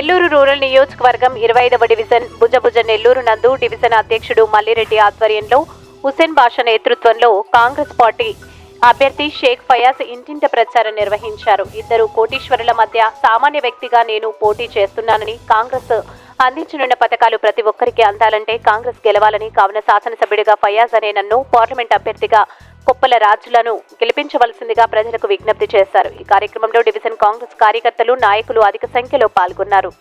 Nellore rural నియోజకవర్గం ఇరవై ఐదవ డివిజన్ భుజభుజ నెల్లూరు నందు డివిజన్ అధ్యక్షుడు మల్లిరెడ్డి ఆధ్వర్యంలో హుసేన్ బాషా నేతృత్వంలో కాంగ్రెస్ పార్టీ అభ్యర్థి షేక్ ఫయాజ్ ఇంటింట ప్రచారం నిర్వహించారు. ఇద్దరు కోటీశ్వరుల మధ్య సామాన్య వ్యక్తిగా నేను పోటీ చేస్తున్నానని కాంగ్రెస్ అందించనున్న పథకాలు ప్రతి ఒక్కరికి అందాలంటే కాంగ్రెస్ గెలవాలని కావున శాసనసభ్యుడిగా ఫయాజ్ అనే నన్ను పార్లమెంట్ అభ్యర్థిగా కొప్పల రాజులను గెలిపించవలసిందిగా ప్రజలకు విజ్ఞప్తి చేశారు ఈ కార్యక్రమంలో డివిజన్ కాంగ్రెస్ కార్యకర్తలు నాయకులు అధిక సంఖ్యలో పాల్గొన్నారు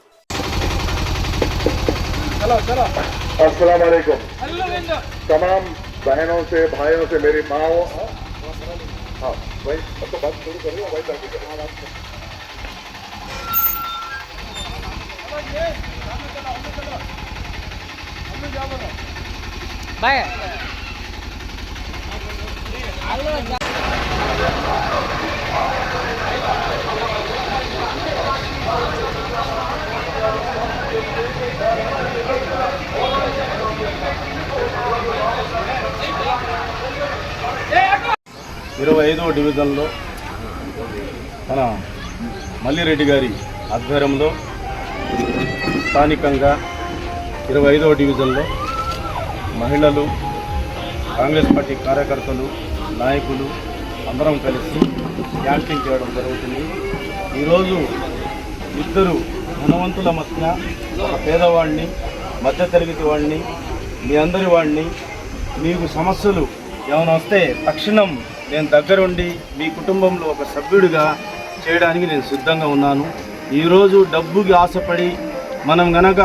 अस्सलाम वालेकुम तमाम बहनों से भाइयों से मेरी माओ हाँ भाई अब तो बात शुरू करिए भाई ताकि ఇరవై ఐదవ డివిజన్లో మన మల్లిరెడ్డి గారి ఆధ్వర్యంలో స్థానికంగా ఇరవై ఐదవ డివిజన్లో మహిళలు కాంగ్రెస్ పార్టీ కార్యకర్తలు నాయకులు అందరం కలిసి క్యాంపింగ్ చేయడం జరుగుతుంది. ఈరోజు ఇద్దరు ధనవంతుల మధ్య ఒక పేదవాడిని మధ్యతరగతి వాడిని మీ అందరి వాడిని మీకు సమస్యలు ఏమైనా వస్తే తక్షణం నేను దగ్గరుండి మీ కుటుంబంలో ఒక సభ్యుడిగా చేయడానికి నేను సిద్ధంగా ఉన్నాను. ఈరోజు డబ్బుకి ఆశపడి మనం గనక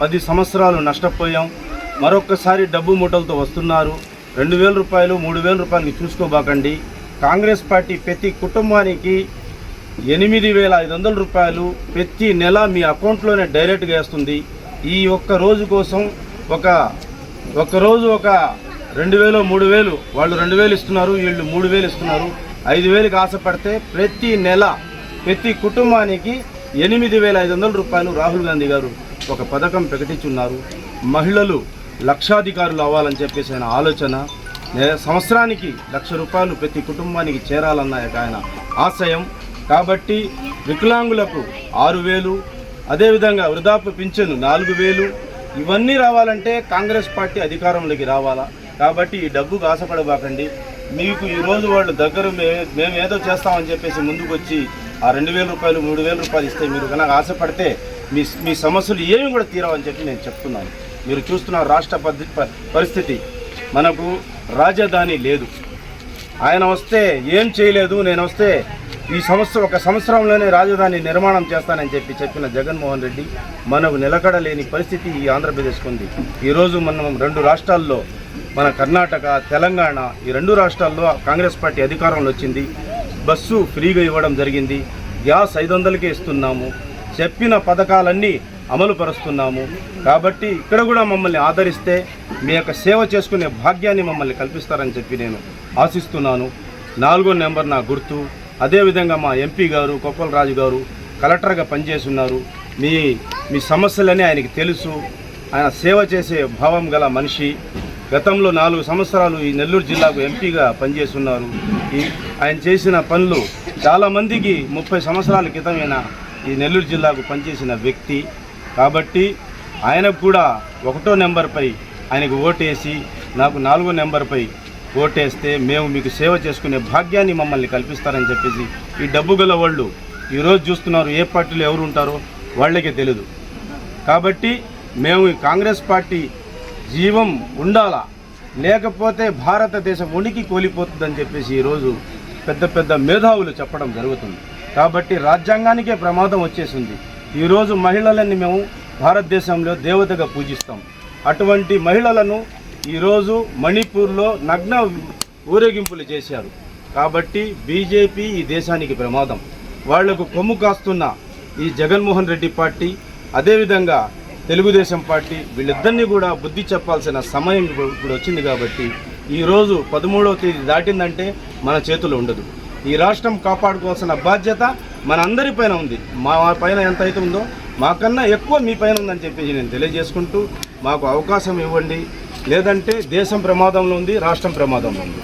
పది సంవత్సరాలు నష్టపోయాం మరొక్కసారి డబ్బు మూటలతో వస్తున్నారు. రెండు వేల రూపాయలు మూడు వేల రూపాయలకి చూసుకోబాకండి. కాంగ్రెస్ పార్టీ ప్రతి కుటుంబానికి ఎనిమిది వేల ఐదు వందల రూపాయలు ప్రతి నెల మీ అకౌంట్లోనే డైరెక్ట్గా వేస్తుంది. ఈ ఒక్క రోజు కోసం ఒక ఒక రోజు ఒక రెండు వేలు మూడు వేలు వాళ్ళు రెండు వేలు ఇస్తున్నారు వీళ్ళు మూడు వేలు ఇస్తున్నారు. ఐదు వేలకు ఆశపడితే ప్రతి నెల ప్రతి కుటుంబానికి ఎనిమిది వేల ఐదు వందల రూపాయలు రాహుల్ గాంధీ గారు ఒక పథకం ప్రకటించున్నారు. మహిళలు లక్షాధికారులు అవ్వాలని చెప్పేసి ఆయన ఆలోచన. సంవత్సరానికి లక్ష రూపాయలు ప్రతి కుటుంబానికి చేరాలన్న యొక్క ఆయన ఆశయం. కాబట్టి వికలాంగులకు ఆరు వేలు అదేవిధంగా వృద్ధాప్య పింఛను నాలుగు వేలు ఇవన్నీ రావాలంటే కాంగ్రెస్ పార్టీ అధికారంలోకి రావాలా? కాబట్టి ఈ డబ్బుకు ఆశపడబాకండి. మీకు ఈ రోజు వాళ్ళు దగ్గర మే- మేము ఏదో చేస్తామని చెప్పేసి ముందుకు వచ్చి ఆ రెండు వేల రూపాయలు మూడు వేల రూపాయలు ఇస్తే మీరు కనుక ఆశపడితే మీ మీ సమస్యలు ఏమి కూడా తీరవని చెప్పి నేను చెప్తున్నాను. మీరు చూస్తున్న రాష్ట్ర ప- పరిస్థితి మనకు రాజధాని లేదు. ఆయన వస్తే ఏం చేయలేదు నేను వస్తే ఈ సంవత్సరం ఒక సంవత్సరంలోనే రాజధాని నిర్మాణం చేస్తానని చెప్పి చెప్పిన జగన్మోహన్ రెడ్డి మనకు నిలకడలేని పరిస్థితి ఈ ఆంధ్రప్రదేశ్కు ఉంది. ఈరోజు మనం రెండు రాష్ట్రాల్లో మన కర్ణాటక తెలంగాణ ఈ రెండు రాష్ట్రాల్లో కాంగ్రెస్ పార్టీ అధికారంలో వచ్చింది. బస్సు ఫ్రీగా ఇవ్వడం జరిగింది. గ్యాస్ ఐదు వందలకే ఇస్తున్నాము. చెప్పిన పథకాలన్నీ అమలు పరుస్తున్నాము కాబట్టి ఇక్కడ కూడా మమ్మల్ని ఆదరిస్తే మీ యొక్క సేవ చేసుకునే భాగ్యాన్ని మమ్మల్ని కల్పిస్తారని చెప్పి నేను ఆశిస్తున్నాను. నాలుగో నెంబర్ నా గుర్తు. అదేవిధంగా మా ఎంపీ గారు కొప్పల రాజు గారు కలెక్టర్గా పనిచేస్తున్నారు. మీ మీ సమస్యలని ఆయనకి తెలుసు. ఆయన సేవ చేసే భావం గల మనిషి. గతంలో నాలుగు సంవత్సరాలు ఈ నెల్లూరు జిల్లాకు ఎంపీగా పనిచేస్తున్నారు. ఈ ఆయన చేసిన పనులు చాలామందికి ముప్పై సంవత్సరాల క్రితమైన ఈ నెల్లూరు జిల్లాకు పనిచేసిన వ్యక్తి. కాబట్టి ఆయనకు కూడా ఒకటో నెంబర్పై ఆయనకు ఓటేసి నాకు నాలుగో నెంబర్పై ఓటేస్తే మేము మీకు సేవ చేసుకునే భాగ్యాన్ని మమ్మల్ని కల్పిస్తారని చెప్పేసి ఈ డబ్బు గల వాళ్ళు ఈరోజు చూస్తున్నారు ఏ పార్టీలో ఎవరు ఉంటారో వాళ్ళకే తెలియదు కాబట్టి మేము ఈ కాంగ్రెస్ పార్టీ జీవం ఉండాలా? లేకపోతే భారతదేశం ఉనికి కోల్పోతుందని చెప్పేసి ఈరోజు పెద్ద పెద్ద మేధావులు చెప్పడం జరుగుతుంది. కాబట్టి రాజ్యాంగానికే ప్రమాదం వచ్చేసింది. ఈరోజు మహిళలని మేము భారతదేశంలో దేవతగా పూజిస్తాం. అటువంటి మహిళలను ఈరోజు మణిపూర్లో నగ్న ఊరేగింపులు చేశారు. కాబట్టి బీజేపీ ఈ దేశానికి ప్రమాదం. వాళ్ళకు కొమ్ము కాస్తున్న ఈ జగన్మోహన్ రెడ్డి పార్టీ అదేవిధంగా తెలుగుదేశం పార్టీ వీళ్ళిద్దరినీ కూడా బుద్ధి చెప్పాల్సిన సమయం ఇప్పుడు వచ్చింది కాబట్టి ఈరోజు పదమూడవ తేదీ దాటిందంటే మన చేతిలో ఉండదు. ఈ రాష్ట్రం కాపాడుకోవాల్సిన బాధ్యత మన అందరి పైన ఉంది. మా పైన ఎంత అయితే ఉందో మాకన్నా ఎక్కువ మీ పైన ఉందని చెప్పేసి నేను తెలియజేసుకుంటూ మాకు అవకాశం ఇవ్వండి. లేదంటే దేశం ప్రమాదంలో ఉంది రాష్ట్రం ప్రమాదంలో ఉంది.